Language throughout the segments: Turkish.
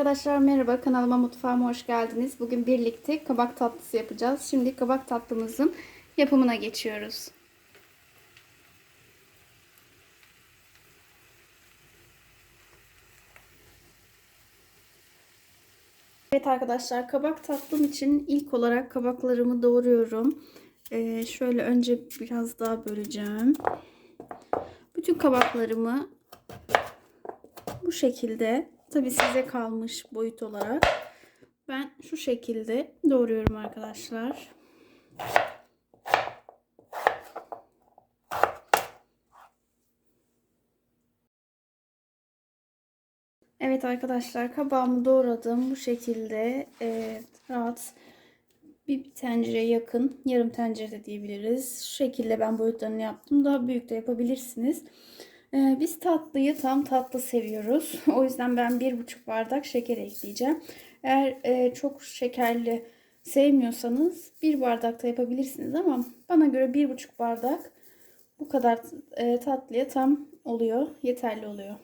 Arkadaşlar merhaba kanalıma mutfağıma hoş geldiniz. Bugün birlikte kabak tatlısı yapacağız. Şimdi kabak tatlımızın yapımına geçiyoruz. Evet arkadaşlar kabak tatlım için ilk olarak kabaklarımı doğruyorum. Ee, şöyle önce biraz daha böleceğim. Bütün kabaklarımı bu şekilde tabi size kalmış boyut olarak ben şu şekilde doğruyorum arkadaşlar. Evet arkadaşlar kabağımı doğradım bu şekilde evet, rahat bir tencere yakın yarım tencere de diyebiliriz. Şu şekilde ben boyutlarını yaptım daha büyük de yapabilirsiniz. Ee, biz tatlıyı tam tatlı seviyoruz. O yüzden ben bir buçuk bardak şeker ekleyeceğim. Eğer e, çok şekerli sevmiyorsanız bir bardakta yapabilirsiniz ama bana göre bir buçuk bardak bu kadar e, tatlıya tam oluyor. Yeterli oluyor.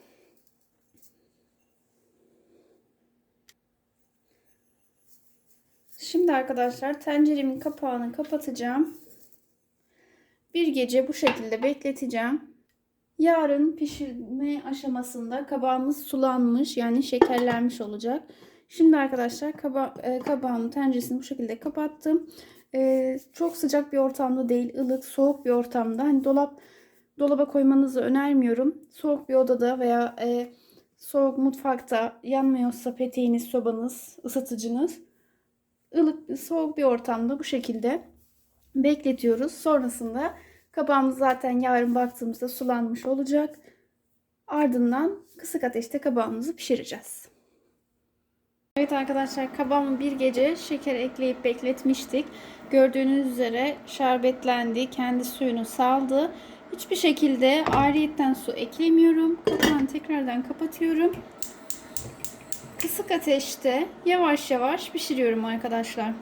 Şimdi arkadaşlar tenceremin kapağını kapatacağım. Bir gece bu şekilde bekleteceğim. Yarın pişirme aşamasında kabağımız sulanmış yani şekerlenmiş olacak. Şimdi arkadaşlar kaba, e, kabağımın tenceresini bu şekilde kapattım. E, çok sıcak bir ortamda değil ılık soğuk bir ortamda. Hani dolap dolaba koymanızı önermiyorum. Soğuk bir odada veya e, soğuk mutfakta yanmıyorsa peteğiniz, sobanız, ısıtıcınız ılık soğuk bir ortamda bu şekilde bekletiyoruz. Sonrasında kabağımız zaten yarın baktığımızda sulanmış olacak. Ardından kısık ateşte kabağımızı pişireceğiz. Evet arkadaşlar kabağımı bir gece şeker ekleyip bekletmiştik. Gördüğünüz üzere şerbetlendi. Kendi suyunu saldı. Hiçbir şekilde ayrıyetten su eklemiyorum. Kapağını tekrardan kapatıyorum. Kısık ateşte yavaş yavaş pişiriyorum arkadaşlar.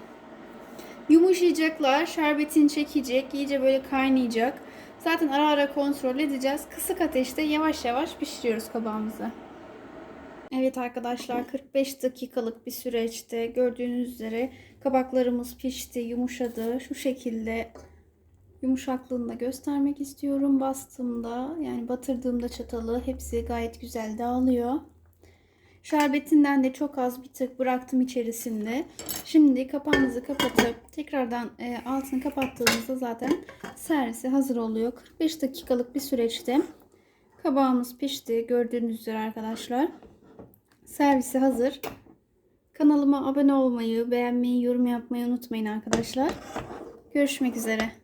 Yumuşayacaklar, şerbetini çekecek, iyice böyle kaynayacak. Zaten ara ara kontrol edeceğiz. Kısık ateşte yavaş yavaş pişiriyoruz kabağımızı. Evet arkadaşlar 45 dakikalık bir süreçte gördüğünüz üzere kabaklarımız pişti, yumuşadı. Şu şekilde yumuşaklığını da göstermek istiyorum bastığımda. Yani batırdığımda çatalı hepsi gayet güzel dağılıyor. Şerbetinden de çok az bir tık bıraktım içerisinde. Şimdi kapağınızı kapatıp tekrardan e, altını kapattığınızda zaten servise hazır oluyor. 45 dakikalık bir süreçte kabağımız pişti. Gördüğünüz üzere arkadaşlar. Servise hazır. Kanalıma abone olmayı, beğenmeyi, yorum yapmayı unutmayın arkadaşlar. Görüşmek üzere.